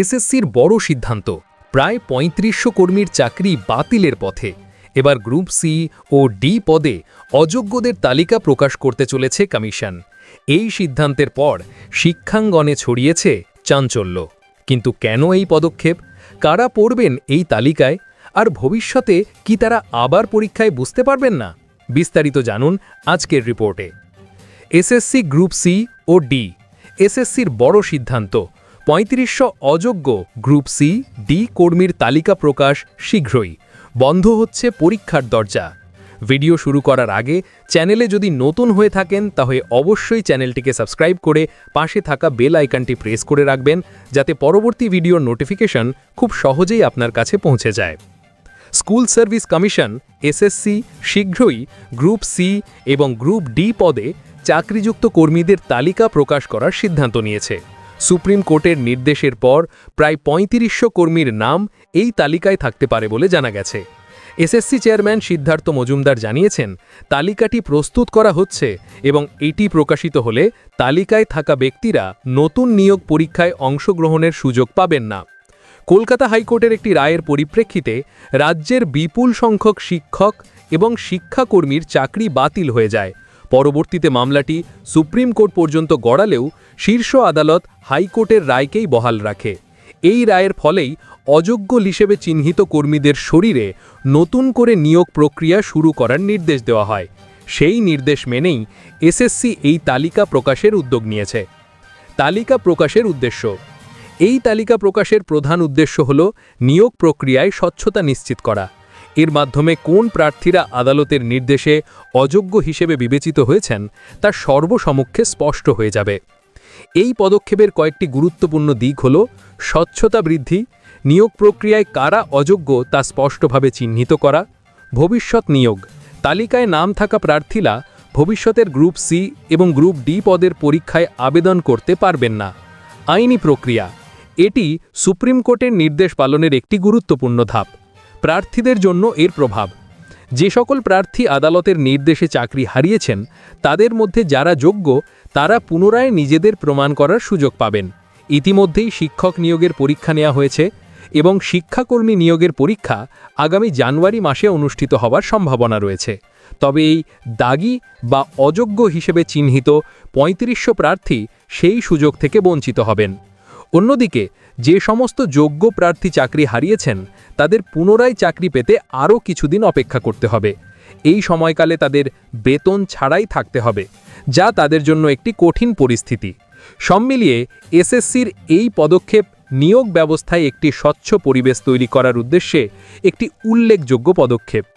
এসএসসির বড় সিদ্ধান্ত। প্রায় পঁয়ত্রিশশো কর্মীর চাকরি বাতিলের পথে। এবার গ্রুপ সি ও ডি পদে অযোগ্যদের তালিকা প্রকাশ করতে চলেছে কমিশন। এই সিদ্ধান্তের পর শিক্ষাঙ্গনে ছড়িয়েছে চাঞ্চল্য। কিন্তু কেন এই পদক্ষেপ? কারা পড়বেন এই তালিকায়? আর ভবিষ্যতে কি তারা আবার পরীক্ষায় বুঝতে পারবেন না? বিস্তারিত জানুন আজকের রিপোর্টে। এসএসসি গ্রুপ সি ও ডি। এসএসসির বড় সিদ্ধান্ত। পঁয়ত্রিশশো অযোগ্য গ্রুপ সি, ডি কর্মীর তালিকা প্রকাশ শীঘ্রই। বন্ধ হচ্ছে পরীক্ষার দরজা। ভিডিও শুরু করার আগে চ্যানেলে যদি নতুন হয়ে থাকেন, তাহলে অবশ্যই চ্যানেলটিকে সাবস্ক্রাইব করে পাশে থাকা বেল আইকনটি প্রেস করে রাখবেন, যাতে পরবর্তী ভিডিওর নোটিফিকেশন খুব সহজেই আপনার কাছে পৌঁছে যায়। স্কুল সার্ভিস কমিশন, এসএসসি, শীঘ্রই গ্রুপ সি এবং গ্রুপ ডি পদে চাকরিযুক্ত কর্মীদের তালিকা প্রকাশ করার সিদ্ধান্ত নিয়েছে। সুপ্রিম কোর্টের নির্দেশের পর প্রায় পঁয়ত্রিশশো কর্মীর নাম এই তালিকায় থাকতে পারে বলে জানা গেছে। এসএসসি চেয়ারম্যান সিদ্ধার্থ মজুমদার জানিয়েছেন, তালিকাটি প্রস্তুত করা হচ্ছে এবং এটি প্রকাশিত হলে তালিকায় থাকা ব্যক্তিরা নতুন নিয়োগ পরীক্ষায় অংশগ্রহণের সুযোগ পাবেন না। কলকাতা হাইকোর্টের একটি রায়ের পরিপ্রেক্ষিতে রাজ্যের বিপুল সংখ্যক শিক্ষক এবং শিক্ষাকর্মীর চাকরি বাতিল হয়ে যায়। পরবর্তীতে মামলাটি সুপ্রিম কোর্ট পর্যন্ত গড়ালেও শীর্ষ আদালত হাইকোর্টের রায়কেই বহাল রাখে। এই রায়ের ফলেই অযোগ্য হিসেবে চিহ্নিত কর্মীদের শরীরে নতুন করে নিয়োগ প্রক্রিয়া শুরু করার নির্দেশ দেওয়া হয়। সেই নির্দেশ মেনেই এসএসসি এই তালিকা প্রকাশের উদ্যোগ নিয়েছে। তালিকা প্রকাশের উদ্দেশ্য। এই তালিকা প্রকাশের প্রধান উদ্দেশ্য হল নিয়োগ প্রক্রিয়ায় স্বচ্ছতা নিশ্চিত করা। এর মাধ্যমে কোন প্রার্থীরা আদালতের নির্দেশে অযোগ্য হিসেবে বিবেচিত হয়েছেন তা সর্বসমক্ষে স্পষ্ট হয়ে যাবে। এই পদক্ষেপের কয়েকটি গুরুত্বপূর্ণ দিক হল স্বচ্ছতা বৃদ্ধি, নিয়োগ প্রক্রিয়ায় কারা অযোগ্য তা স্পষ্টভাবে চিহ্নিত করা, ভবিষ্যৎ নিয়োগ, তালিকায় নাম থাকা প্রার্থীরা ভবিষ্যতের গ্রুপ সি এবং গ্রুপ ডি পদের পরীক্ষায় আবেদন করতে পারবেন না। আইনি প্রক্রিয়া, এটি সুপ্রিম কোর্টের নির্দেশ পালনের একটি গুরুত্বপূর্ণ ধাপ। প্রার্থীদের জন্য এর প্রভাব। যে সকল প্রার্থী আদালতের নির্দেশে চাকরি হারিয়েছেন, তাদের মধ্যে যারা যোগ্য, তারা পুনরায় নিজেদের প্রমাণ করার সুযোগ পাবেন। ইতিমধ্যেই শিক্ষক নিয়োগের পরীক্ষা নেওয়া হয়েছে এবং শিক্ষাকর্মী নিয়োগের পরীক্ষা আগামী জানুয়ারি মাসে অনুষ্ঠিত হওয়ার সম্ভাবনা রয়েছে। তবে এই দাগি বা অযোগ্য হিসেবে চিহ্নিত পঁয়ত্রিশশো প্রার্থী সেই সুযোগ থেকে বঞ্চিত হবেন। অন্যদিকে, যে সমস্ত যোগ্য প্রার্থী চাকরি হারিয়েছেন, তাদের পুনরায় চাকরি পেতে আরও কিছুদিন অপেক্ষা করতে হবে। এই সময়কালে তাদের বেতন ছাড়াই থাকতে হবে, যা তাদের জন্য একটি কঠিন পরিস্থিতি। সব মিলিয়ে, এসএসসির এই পদক্ষেপ নিয়োগ ব্যবস্থায় একটি স্বচ্ছ পরিবেশ তৈরি করার উদ্দেশ্যে একটি উল্লেখযোগ্য পদক্ষেপ।